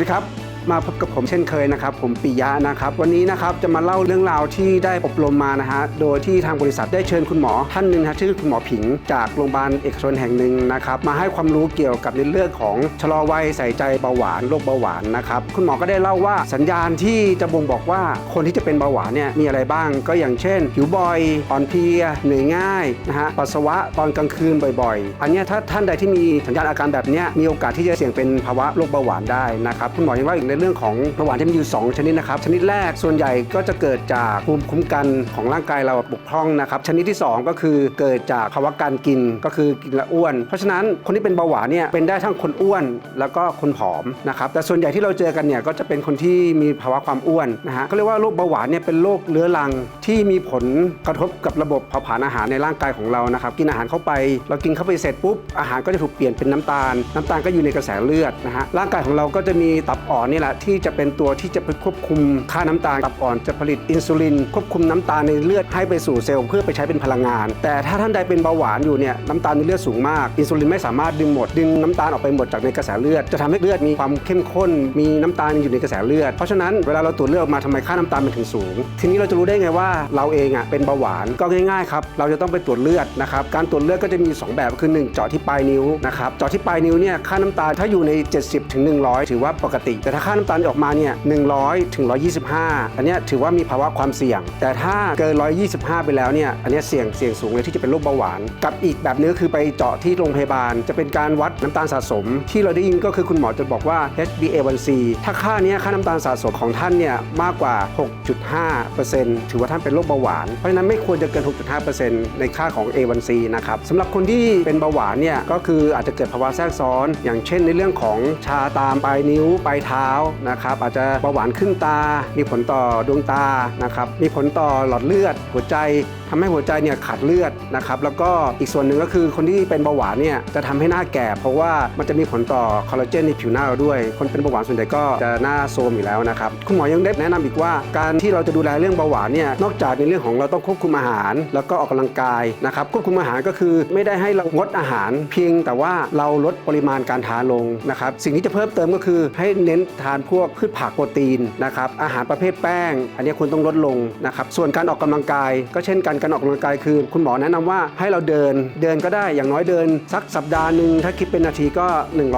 วัสดีครับ มาพบกับผมเช่นเคยนะครับ ผมปิยะนะครับ วันนี้นะครับจะมาเล่าเรื่องราวที่ได้อบรมมานะฮะโดยที่ทางบริษัทได้เชิญคุณหมอท่านหนึ่งฮะชื่อคุณหมอผิง จากโรงพยาบาลเอกชนแห่งหนึ่งนะครับมาให้ความรู้เกี่ยวกับในเรื่องของชะลอวัยใส่ใจเบาหวานโรคเบาหวานนะครับคุณหมอก็ได้เล่าว่าสัญญาณที่จะบ่งบอกว่าคนที่จะเป็นเบาหวานเนี่ยมีอะไรบ้าง ก็อย่างเช่นหิวบ่อยอ่อนเพลียเหนื่อยง่ายนะฮะปัสสาวะตอนกลางคืนบ่อยๆ อันนี้ถ้าท่านใดที่มีสัญญาณอาการแบบนี้มีโอกาสที่จะเสี่ยงเป็นภาวะโรคเบาหวานได้นะครับคุณหมอยังว่าอีกในเรื่องของเบาหวานที่มีอยู่ 2 ชนิดนะครับ ชนิดแรกส่วนใหญ่ก็จะเกิดจากภูมิคุ้มกันของร่างกายเราบกพร่องนะครับ ชนิดที่ 2 ก็คือเกิดจากภาวะการกินก็คือกินละอ้วน เพราะฉะนั้นคนที่เป็นเบาหวานเนี่ยเป็นได้ทั้งคนอ้วน แล้วก็คนผอมนะครับแต่ส่วนใหญ่ที่เราเจอกันเนี่ยก็จะเป็นคนที่มีภาวะความอ้วนนะฮะเขาเรียกว่าโรคเบาหวานเนี่ยเป็นโรคเรื้อรังที่มีผลกระทบกับระบบเผาผลาญอาหารในร่างกายของเรานะครับกินอาหารเข้าไป เรากินเข้าไปเสร็จปุ๊บอาหารก็จะถูกเปลี่ยนเป็นน้ำตาล น้ำตาลก็อยู่ในกระแสเลือดนะฮะร่างกายของเราก็จะมีตับอ่อนนี่แหละที่จะเป็นตัวที่จะไปควบคุมค่าน้ำตาลตับอ่อนจะผลิตอินซูลิน ควบคุมน้ำตาลในเลือดให้ไปสู่เซลล์เพื่อไปใช้เป็นพลังงาน แต่ถ้าท่านใดเป็นเบาหวานอยู่เนี่ยน้ำตาลในเลือดสูงมาก อินซูลินไม่สามารถดึงหมด ดึงน้ำตาลออกไปหมดจากในกระแสเลือด จะทำให้เลือดมีความเข้มข้น มีน้ำตาลอยู่ในกระแสเลือด เพราะฉะนั้นเวลาเราตรวจเลือดออกมาทำไมค่าน้ำตาลมันถึงสูง ทีนี้เราจะรู้ได้ไงว่าเราเองอะเป็นเบาหวานก็ง่ายๆครับเราจะต้องไปตรวจเลือดนะครับการตรวจเลือดก็จะมี 2 แบบคือหนึ่งเจาะที่ปลายนิ้วนะครับเจาะที่ปลายนิ้วเนี่ยค่าน้ำตาลถ้าอยู่ใน 70-100 ถือว่าปกติแต่ถ้าค่าน้ำตาลออกมาเนี่ย100ถึง125 อันนี้ถือว่ามีภาวะความเสี่ยง แต่ถ้าเกิน 125 ไปแล้วเนี่ยอันนี้เสี่ยงเสี่ยงสูงเลยที่จะเป็นโรคเบาหวาน กับอีกแบบนึงคือไปเจาะที่โรงพยาบาล จะเป็นการวัดน้ำตาลสะสม ที่เราได้ยินก็คือคุณหมอจะบอกว่า HbA1c ถ้าค่าเนี้ยค่าน้ำตาลสะสมของท่านเนี่ยมากกว่า 6.5%ถือว่าท่านเป็นโรคเบาหวานเพราะฉะนั้นไม่ควรจะเกิน 6.5%ในค่าของ A1c นะครับสำหรับคนที่เป็นเบาหวานเนี่ยก็คืออาจจะเกิดภาวะแทรกซ้อน อย่างเช่นในเรื่องของชาตามปลายนิ้วปลายเท้านะครับอาจจะเบาหวานขึ้นตา มีผลต่อดวงตานะครับมีผลต่อหลอดเลือด หัวใจทำให้หัวใจเนี่ยขาดเลือดนะครับแล้วก็อีกส่วนหนึ่งก็คือคนที่เป็นเบาหวานเนี่ยจะทำให้หน้าแก่ เพราะว่ามันจะมีผลต่อคอลลาเจนในผิวหน้าเราด้วย คนเป็นเบาหวานส่วนใหญ่ก็จะหน้าโทรมอยู่แล้วนะครับคุณหมอยังได้แนะนำอีกว่า การที่เราจะดูแลเรื่องเบาหวานเนี่ยนอกจากในเรื่องของเราต้องควบคุมอาหาร แล้วก็ออกกำลังกายนะครับควบคุมอาหารก็คือไม่ได้ให้เรางดอาหาร เพียงแต่ว่าเราลดปริมาณการทานลงนะครับสิ่งที่จะเพิ่มเติมก็คือให้เน้นทานพวกพืชผักโปรตีนนะครับอาหารประเภทแป้ง อันนี้คุณต้องลดลงนะครับส่วนการออกกำลังกาย ก็เช่นกันการออกกำลังกายคือ คุณหมอแนะนำว่าให้เราเดินเดินก็ได้อย่างน้อยเดิน สักสัปดาห์หนึ่งถ้าคิดเป็นนาทีก็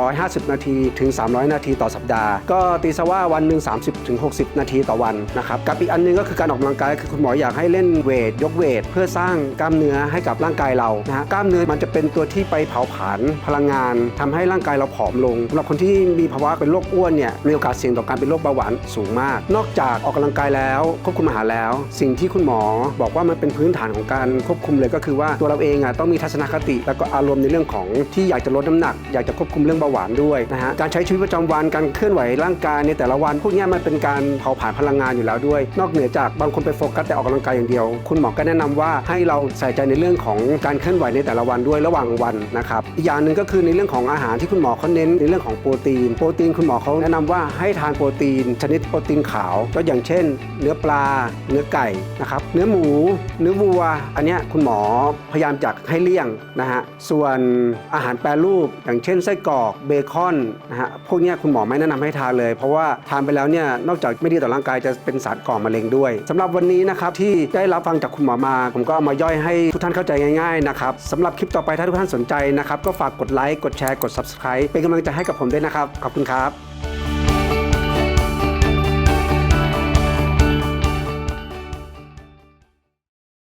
150 นาทีถึง 300 นาทีต่อสัปดาห์ ก็ตีซะว่าวันหนึ่ง30ถึง60 นาทีต่อวันนะครับกับอีกอันหนึงก็คือการออกกำลังกายคือคุณหมออยากให้เล่นเวทยกเวทเพื่อสร้างกล้ามเนื้อให้กับร่างกายเรานะฮะกล้ามเนื้อมันจะเป็นตัวที่ไปเผาผลาญพลังงานทำให้ร่างกายเราผอมลงสำหรับคนที่มีภาวะเป็นโรคอ้วนเนี่ยมีโอกาสเสี่ยงต่อการเป็นโรคเบาหวานสูงมาก นอกจากออกกำลังกายแล้วควบคุมอาหารแล้ว สิ่งที่คุณหมอบอกว่ามันเป็นพื้นฐานของการควบคุมเลยก็คือว่าตัวเราเองอะต้องมีทัศนคติ แล้วก็อารมณ์ในเรื่องของที่อยากจะลดน้ำหนัก อยากจะควบคุมเรื่องเบาหวานด้วยนะฮะการใช้ชีวิตประจำวันการเคลื่อนไหวร่างกายในแต่ละวันพวกนี้มันเป็นการเผาผลาญพลังงานอยู่แล้วด้วย นอกเหนือจากบางคนไปโฟกัสแต่ออกกำลังกายอย่างเดียว คุณหมอก็แนะนำว่าให้เราใส่ใจในเรื่องของการเคลื่อนไหวในแต่ละวันด้วยระหว่างวันนะครับอีกอย่างหนึ่งก็คือในเรื่องของอาหารที่คุณหมอเขาเน้นในเรื่องของโปรตีน โปรตีนคุณหมอเขาแนะนำว่าให้ทานโปรตีน ชนิดโปรตีนขาวก็อย่างเช่น เนื้อปลา เนื้อไก่นะครับเนื้อหมู เนื้อวัว อันนี้คุณหมอพยายามจะให้เลี่ยงนะฮะส่วนอาหารแปรรูป อย่างเช่นไส้กรอกเบคอนนะฮะพวกนี้คุณหมอไม่แนะนำให้ทานเลย เพราะว่าทานไปแล้วเนี่ยนอกจากไม่ดีต่อร่างกายจะเป็นสารก่อมะเร็งด้วยสำหรับวันนี้นะครับที่ได้รับฟังจากคุณหมอมา ผมก็เอามาย่อยให้ทุกท่านเข้าใจง่ายๆนะครับสำหรับคลิปต่อไปถ้าทุกท่านสนใจนะครับก็ฝากกดไลค์กดแชร์กด subscribe เป็นกำลังใจให้กับผมด้วยนะครับ ขอบคุณครับ